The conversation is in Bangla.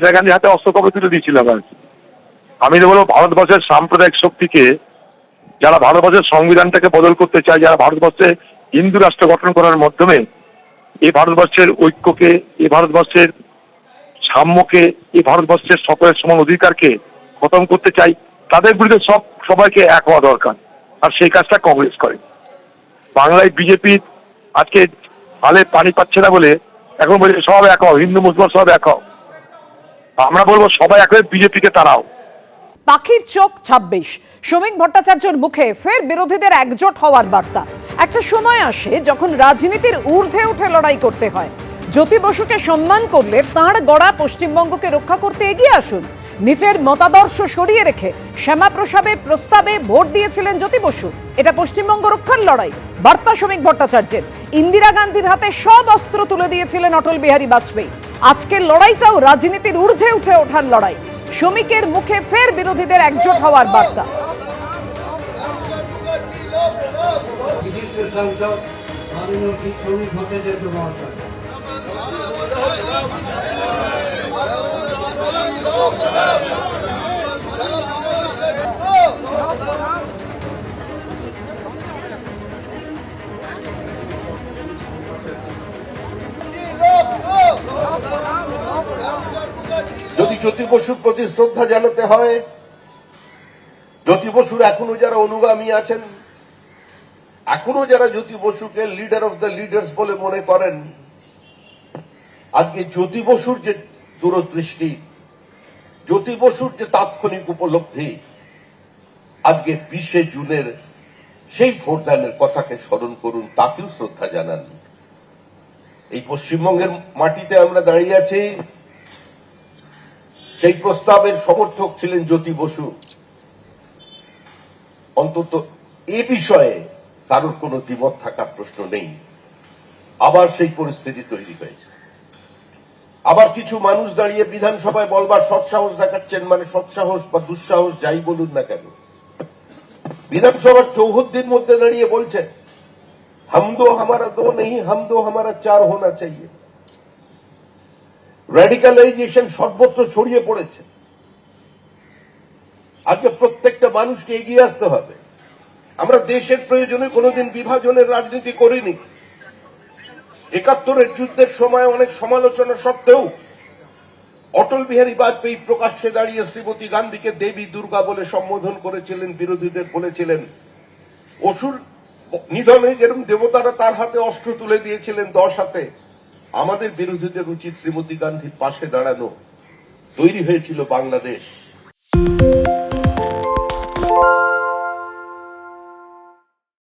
ইন্দিরা হাতে অস্ত্র তুলে দিয়েছিলাম আর কি। আমি তো বলব ভারতবর্ষের সাম্প্রদায়িক শক্তিকে, যারা ভারতবর্ষের সংবিধানটাকে বদল করতে চায়, যারা ভারতবর্ষে হিন্দু রাষ্ট্র গঠন করার মাধ্যমে এই ভারতবর্ষের ঐক্যকে, এই ভারতবর্ষের সাম্যকে, এই ভারতবর্ষের সকলের সমান অধিকারকে খতম করতে চাই তাদের বিরুদ্ধে সব সবাইকে এক হওয়া দরকার। আর সেই কাজটা কংগ্রেস করে। বাংলায় বিজেপি আজকে হালে পানি পাচ্ছে না বলে এখন বলছে সব এক হও, হিন্দু মুসলমান সব এক হও। আমরা বলব সবাই এক হয়ে বিজেপিকে তাড়াও। পাখির চোখ ছাব্বিশ। শ্রমিক ভট্টাচার্যের মুখে ফের বিরোধীদের একজোট হওয়ার বার্তা। একটা সময় আসে যখন রাজনীতির ঊর্ধ্বে উঠে লড়াই করতে হয়। জ্যোতি বসুকে সম্মান করলে তাঁর গড়া পশ্চিমবঙ্গকে রক্ষা করতে এগিয়ে আসুন। নিজের মতাদর্শ সরিয়ে রেখে শ্যামাপ্রসাদের প্রস্তাবে ভোট দিয়েছিলেন জ্যোতি বসু। এটা পশ্চিমবঙ্গ রক্ষার লড়াই। বার্তা শ্রমিক ভট্টাচার্যের। ইন্দিরা গান্ধীর হাতে সব অস্ত্র তুলে দিয়েছিলেন অটল বিহারী বাজপেয়ী। আজকের লড়াইটাও রাজনীতির ঊর্ধ্বে উঠে ওঠার লড়াই। শ্রমিকের মুখে ফের বিরোধীদের একজোট হওয়ার বার্তা। জ্যোতি বসুর প্রতি শ্রদ্ধা জানাতে হয়। জ্যোতি বসুর এখনও যারা অনুগামী আছেন, এখনও যারা জ্যোতি বসুকে লিডার অফ দ্য লিডার্স বলে মনে করেন, আজকে জ্যোতি বসুর যে দূরদৃষ্টি জ্যোতি বসুর যে তাৎক্ষণিক উপলব্ধি, আজকে বিশে জুনের সেই ভোটদানের কথাকে স্মরণ করুন, তাকেও শ্রদ্ধা জানান। এই পশ্চিমবঙ্গের মাটিতে আমরা দাঁড়িয়ে আছি সেই প্রস্তাবের সমর্থক ছিলেন জ্যোতি বসু। অন্তত এ বিষয়ে কারোর কোন দ্বিমত থাকার প্রশ্ন নেই। আবার সেই পরিস্থিতি তৈরি হয়েছে। আবার কিছু মানুষ দাঁড়িয়ে বিধানসভায় বলবার সৎসাহস দেখাচ্ছেন মানে সৎসাহস বা দুঃসাহস যাই বলুন না কেন। বিধানসভার চৌহদ্দির মধ্যে দাঁড়িয়ে বলছেন, হামদো হামারা দো নেই, হামদো হামারা চার হোনা চাইয়ে। র্যাডিক্যালাইজেশন সর্বত্র ছড়িয়ে পড়েছে। আজকে প্রত্যেকটা মানুষকে এগিয়ে আসতে হবে। আমরা দেশের প্রয়োজনে কোনোদিন বিভাজনের রাজনীতি করিনি। একাত্তরের যুদ্ধের সময় অনেক সমালোচনা সত্ত্বেও অটল বিহারী বাজপেয়ী প্রকাশ্যে দাঁড়িয়ে শ্রীমতী গান্ধীকে দেবী দুর্গা বলে সম্বোধন করেছিলেন, বিরোধীদের বলেছিলেন। অসুর নিধনে যেরকম দেবতারা তার হাতে অস্ত্র তুলে দিয়েছিলেন দশ হাতে আমাদের বিরোধীদের উচিত শ্রীমতী গান্ধীর পাশে দাঁড়ানো। তৈরি হয়েছিল বাংলাদেশ।